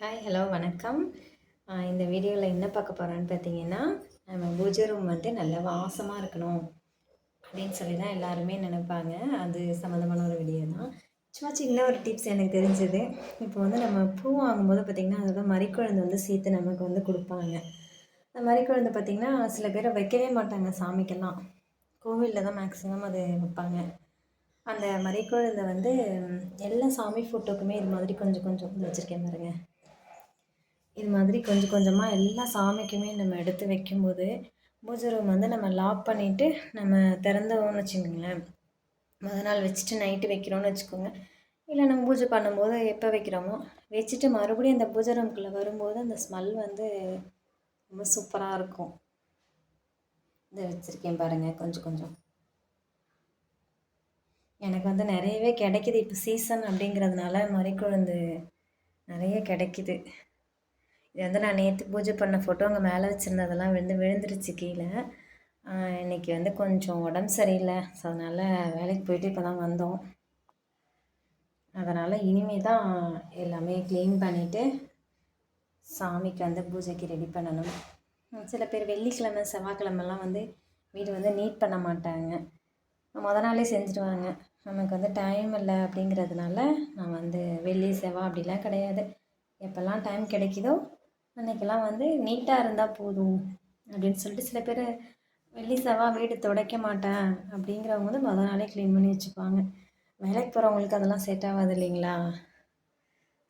Hi hello வணக்கம். இந்த வீடியோவில் என்ன பார்க்க போகிறோன்னு பார்த்தீங்கன்னா நம்ம பூஜை ரூம் வந்து நல்ல வாசமாக இருக்கணும் அப்படின்னு சொல்லி தான் எல்லாருமே நினைப்பாங்க. அது சம்மந்தமான ஒரு வீடியோ தான். சும்மா சின்ன ஒரு டிப்ஸ் எனக்கு தெரிஞ்சது. இப்போ வந்து நம்ம பூ வாங்கும்போது பார்த்திங்கன்னா அதோட மறிக்குழந்தை வந்து சேர்த்து நமக்கு வந்து கொடுப்பாங்க. அந்த மறிக்குழந்தை பார்த்திங்கன்னா சில பேரை வைக்கவே மாட்டாங்க சாமிக்கெல்லாம். கோவிலில் தான் மேக்ஸிமம் அது வைப்பாங்க. அந்த மறைக்குழந்தை வந்து எல்லா சாமி ஃபோட்டோக்குமே இது மாதிரி கொஞ்சம் கொஞ்சம் வச்சுருக்கேன் பாருங்கள் இது மாதிரி கொஞ்சம் கொஞ்சமாக எல்லா சாமிக்குமே நம்ம எடுத்து வைக்கும்போது பூஜை ரூம் வந்து நம்ம லாக் பண்ணிவிட்டு நம்ம திறந்தோம்னு வச்சுக்கோங்களேன். மொதல் நாள் வச்சுட்டு நைட்டு வைக்கிறோன்னு வச்சுக்கோங்க. இல்லை நம்ம பூஜை பண்ணும்போது எப்போ வைக்கிறோமோ வச்சுட்டு மறுபடியும் அந்த பூஜை ரூம்குள்ளே வரும்போது அந்த ஸ்மெல் வந்து ரொம்ப சூப்பராக இருக்கும். இதை வச்சுருக்கேன் பாருங்கள் கொஞ்சம் கொஞ்சம். எனக்கு வந்து நிறையவே கிடைக்கிது. இப்போ சீசன் அப்படிங்கிறதுனால மறிக்குழந்து நிறைய கிடைக்கிது. இது வந்து நான் நேற்று பூஜை பண்ண ஃபோட்டோ அங்கே மேலே வச்சுருந்ததெல்லாம் விழுந்து விழுந்துருச்சு கீழே. இன்றைக்கி வந்து கொஞ்சம் உடம்பு சரியில்லை. ஸோ அதனால் வேலைக்கு போயிட்டு இப்போ தான் வந்தோம். அதனால் இனிமேல் தான் எல்லாமே க்ளீன் பண்ணிவிட்டு சாமிக்கு வந்து பூஜைக்கு ரெடி பண்ணணும். சில பேர் வெள்ளிக்கிழமை செவ்வாய்க்கிழமெல்லாம் வந்து வீடு வந்து நீட் பண்ண மாட்டாங்க. மொதல் நாளே செஞ்சுடுவாங்க நமக்கு வந்து டைம் இல்லை அப்படிங்கிறதுனால நான் வந்து வெள்ளி செவ்வாய் அப்படிலாம் கிடையாது. எப்போல்லாம் டைம் கிடைக்குதோ அன்றைக்கெல்லாம் வந்து நீட்டாக இருந்தால் போதும் அப்படின்னு சொல்லிட்டு சில பேர் வெள்ளி செவ்வா வீடு துடைக்க மாட்டேன் அப்படிங்கிறவங்க வந்து மொதல் நாளே க்ளீன் பண்ணி வச்சுப்பாங்க வேலைக்கு போகிறவங்களுக்கு அதெல்லாம் செட் ஆகாது இல்லைங்களா?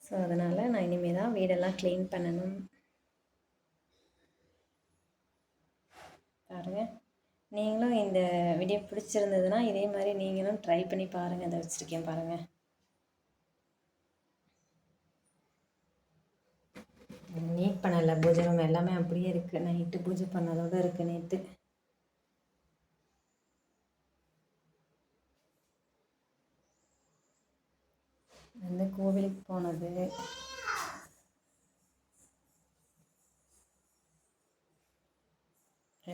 ஸோ அதனால் நான் இனிமேல் தான் வீடெல்லாம் க்ளீன் பண்ணணும். பாருங்கள் நீங்களும் இந்த வீடியோ பிடிச்சிருந்ததுன்னா இதே மாதிரி நீங்களும் ட்ரை பண்ணி பாருங்கள் அதை வச்சுருக்கேன் பாருங்கள் நீட் பண்ணலை. பூஜை ரூம் எல்லாமே அப்படியே இருக்குது நைட்டு பூஜை பண்ணதோடு இருக்குது நேற்று வந்து கோவிலுக்கு போனது.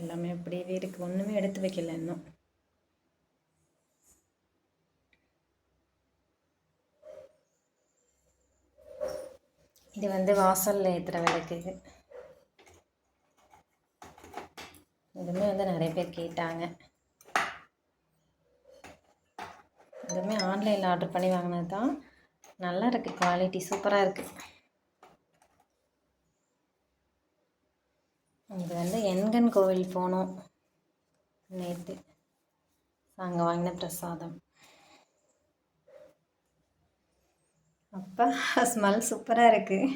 எல்லாமே அப்படியே இருக்குது ஒன்றுமே எடுத்து வைக்கல இன்னும். இது வந்து வாசலில் ஏற்றுற விளக்கு இதுவுமே வந்து நிறைய பேர் கேட்டாங்க. இதுவுமே ஆன்லைனில் ஆர்டர் பண்ணி வாங்கினது தான் நல்லா இருக்குது குவாலிட்டி சூப்பராக இருக்குது இது வந்து எண்கண் கோவில் போனோம் நேற்று அங்கே வாங்கின பிரசாதம். அப்பா ஸ்மெல் சூப்பராக இருக்குது